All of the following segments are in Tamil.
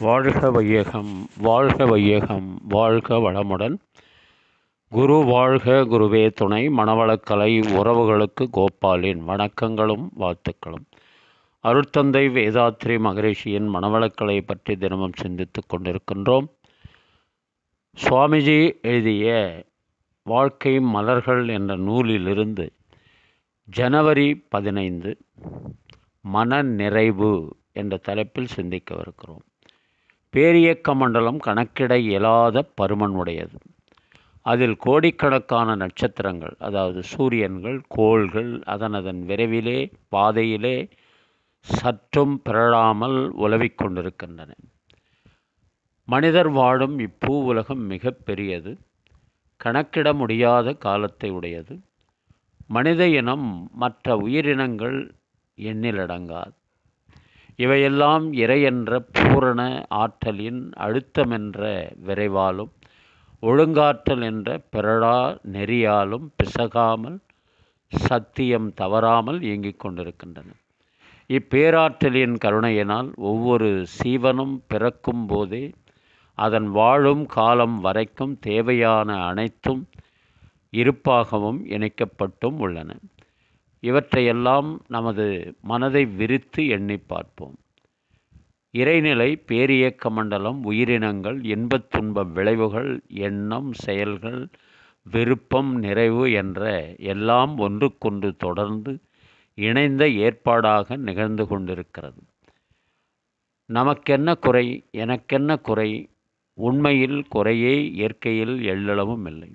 வாழ்க வையகம் வாழ்க வையகம் வாழ்க வளமுடன். குரு வாழ்க குருவே துணை மணவளக்கலை உறவுகளுக்கு கோபாலின் வணக்கங்களும் வாழ்த்துக்களும். அருட்தந்தை வேதாத்ரி மகரிஷியின் மணவளக்கலை பற்றி தினமும் சிந்தித்துக் கொண்டிருக்கின்றோம். சுவாமிஜி எழுதிய வாழ்க்கை மலர்கள் என்ற நூலிலிருந்து ஜனவரி பதினைந்து மன நிறைவு என்ற தலைப்பில் சிந்திக்கவிருக்கிறோம். பேரியக்க மண்டலம் கணக்கிட இயலாத பருமன் உடையது அதில் கோடிக்கணக்கான நட்சத்திரங்கள் அதாவது சூரியன்கள் கோள்கள் அதனதன் விரைவிலே பாதையிலே சற்றும் பிறழாமல் உலவிக் கொண்டிருக்கின்றன. மனிதர் வாழும் இப்பூ உலகம் மிக பெரியது. கணக்கிட முடியாத காலத்தை உடையது. மனித இனம் மற்ற உயிரினங்கள் எண்ணிலடங்காது. இவையெல்லாம் இறை என்ற பூரண ஆற்றலின் அழுத்தமென்ற விரைவாலும் ஒழுங்காற்றல் என்ற பிறழா நெறியாலும் பிசகாமல் சத்தியம் தவறாமல் இயங்கிக் கொண்டிருக்கின்றன. இப்பேராற்றலின் கருணையினால் ஒவ்வொரு சீவனும் பிறக்கும் போதே அதன் வாழும் காலம் வரைக்கும் தேவையான அனைத்தும் இருப்பாகவும் இணைக்கப்பட்டும் உள்ளன. இவற்றையெல்லாம் நமது மனதை விரித்து எண்ணி பார்ப்போம். இறைநிலை பேரியக்க மண்டலம் உயிரினங்கள் இன்பத் துன்ப விளைவுகள் எண்ணம் செயல்கள் விருப்பம் நிறைவு என்ற எல்லாம் ஒன்றுக்கொன்று தொடர்ந்து இணைந்த ஏற்பாடாக நிகழ்ந்து கொண்டிருக்கிறது. நமக்கென்ன குறை எனக்கென்ன குறை உண்மையில் குறையே இயற்கையில் எள்ளளவும் இல்லை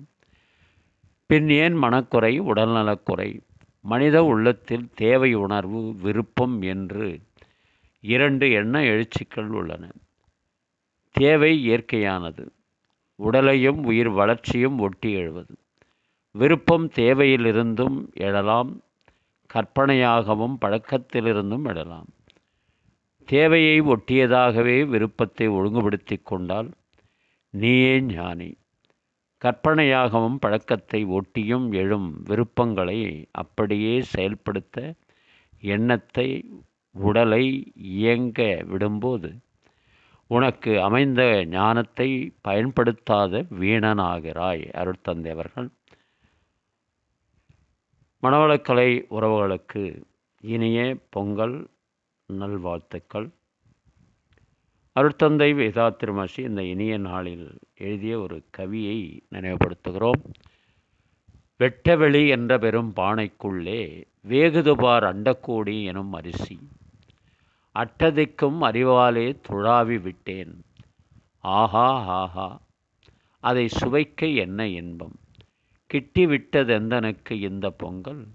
பின் ஏன் மனக்குறை உடல்நலக்குறை? மனித உள்ளத்தில் தேவை உணர்வு விருப்பம் என்று இரண்டு எண்ண எழுச்சிகள் உள்ளன. தேவை இயற்கையானது. உடலையும் உயிர் வளர்ச்சியும் ஒட்டி எழுவது. விருப்பம் தேவையிலிருந்தும் எழலாம். கற்பனையாகவும் பழக்கத்திலிருந்தும் எழலாம். தேவையை ஒட்டியதாகவே விருப்பத்தை ஒழுங்குபடுத்தி கொண்டால் நீயே ஞானி. கற்பனையாகவும் பழக்கத்தை ஒட்டியும் எழும் விருப்பங்களை அப்படியே செயல்படுத்த எண்ணத்தை உடலை இயங்க விடும்போது உனக்கு அமைந்த ஞானத்தை பயன்படுத்தாத வீணனாகிறாய் அருட்தந்தை அவர்கள். மணவளக்கலை உறவுகளுக்கு இனிய பொங்கல் நல்வாழ்த்துக்கள். அருட்தந்தை வேதா திருமசி இந்த இனிய நாளில் எழுதிய ஒரு கவியை நினைவுபடுத்துகிறோம். வெட்டவெளி என்ற பெரும் பானைக்குள்ளே வேகுதுபார் அண்டக்கோடி எனும் அரிசி. அட்டதிக்கும் அறிவாலே துழாவி விட்டேன். ஆஹா ஆஹா அதை சுவைக்க என்ன இன்பம்? கிட்டிவிட்டதெந்தனுக்கு இந்த பொங்கல்?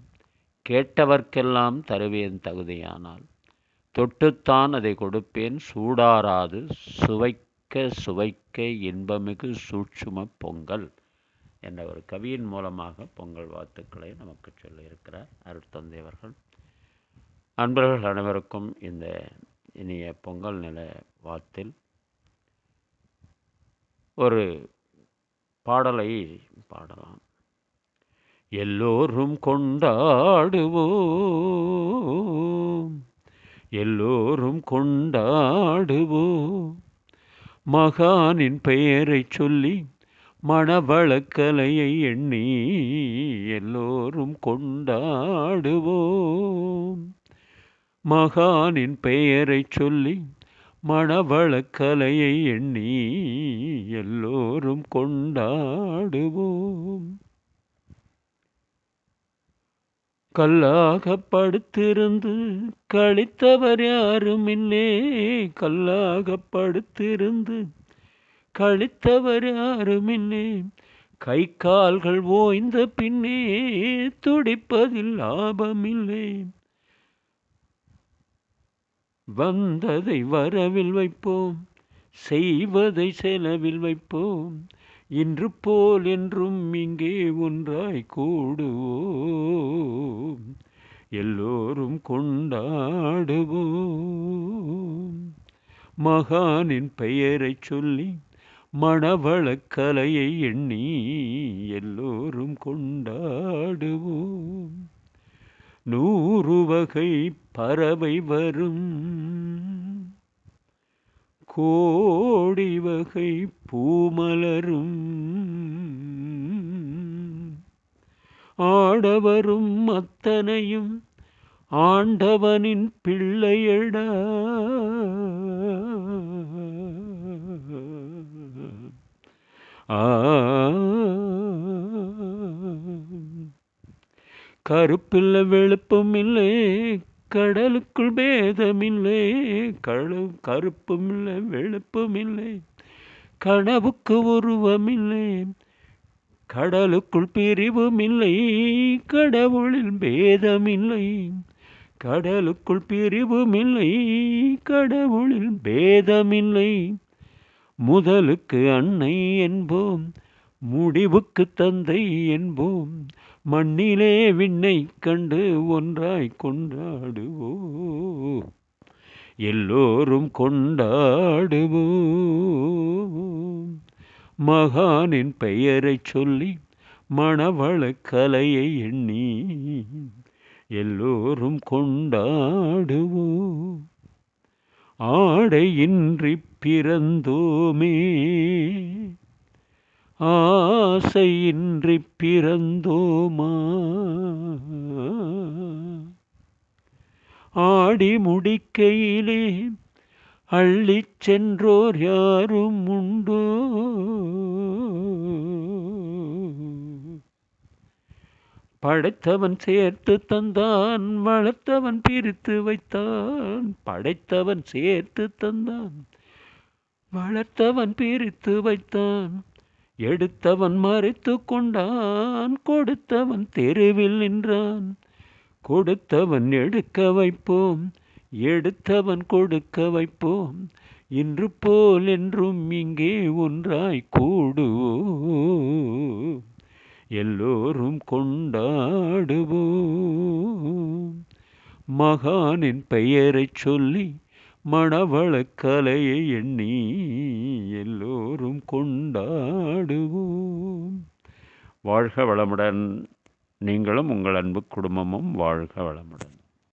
கேட்டவர்க்கெல்லாம் தருவேன் தகுதியானால். தொட்டுத்தான் அதை கொடுப்பேன். சூடாராது சுவைக்க சுவைக்க இன்பமிகு சூட்சும பொங்கல் என்ற ஒரு கவியின் மூலமாக பொங்கல் வாழ்த்துக்களை நமக்கு சொல்லியிருக்கிறார் அருட்தந்தையவர்கள். அன்பர்கள் அனைவருக்கும் இந்த இனிய பொங்கல் நில வாழ்த்தில் ஒரு பாடலை பாடலாம். எல்லோரும் கொண்டாடுவோம். எல்லோரும் கொண்டாடுவோம். மகானின் பெயரை சொல்லி மணவளக்கலையை எண்ணி எல்லோரும் கொண்டாடுவோம். மகானின் பெயரை சொல்லி மணவளக்கலையை எண்ணி எல்லோரும் கொண்டாடுவோம். கல்லாக படுத்திருந்து கழித்தவர் யாரும் இல்லே. கல்லாக படுத்திருந்து கழித்தவர் யாரும் இல்லே. கை கால்கள் ஓய்ந்த பின்னே துடிப்பதில் லாபமில்லை. வந்ததை வரவில் வைப்போம் செய்வதை செலவில் வைப்போம். இன்று போல் என்றும் இங்கே ஒன்றாய் கூடுவோம். எல்லோரும் கொண்டாடுவோம். மகானின் பெயரை சொல்லி மணவளக்கலையை எண்ணி எல்லோரும் கொண்டாடுவோம். நூறு வகை பறவை வரும். கோடி வகை பூமலரும். ஆடவரும் அத்தனையும் ஆண்டவனின் பிள்ளையடா. கருப்பில்லை வெளுப்பும் இல்லை கடலுக்குள் பேதமில்லை கழு கருப்பும் இல்லை வெளுப்பும் இல்லை கனவுக்கு உருவமில்லை கடலுக்குள் பிரிவும் இல்லை கடவுளில் பேதமில்லை கடலுக்குள் பிரிவும் இல்லை கடவுளில் பேதமில்லை. முதலுக்கு அன்னை என்போம் முடிவுக்கு தந்தை என்போம் மண்ணிலே விண்ணை கண்டு ஒன்றாய் கொண்டாடுவோம் எல்லோரும் கொண்டாடுவோம் மகானின் பெயரை சொல்லி மணவள கலையை எண்ணி எல்லோரும் கொண்டாடுவோம் ஆடையின்றி பிறந்தோமே. ஆசையின்றி பிறந்தோமா? ஆடி முடிக்கையிலே அள்ளிச் சென்றோர் யாரும் உண்டோ? படைத்தவன் சேர்த்து தந்தான் வளர்த்தவன் பிரித்து வைத்தான். படைத்தவன் சேர்த்து தந்தான் வளர்த்தவன் பிரித்து வைத்தான். எடுத்தவன் மறைத்து கொண்டான் கொடுத்தவன் தெருவில் நின்றான். கொடுத்தவன் எடுக்க வைப்போம் எடுத்தவன் கொடுக்க வைப்போம். இன்று போல் என்றும் இங்கே ஒன்றாய் கூடுவோம் எல்லோரும் கொண்டாடுவோம். மகானின் பெயரைச் சொல்லி மணவள கலையை எண்ணி எல்லோரும் கொண்டாடுவோம். வாழ்க வளமுடன். நீங்களும் உங்கள் அன்பு குடும்பமும் வாழ்க வளமுடன்.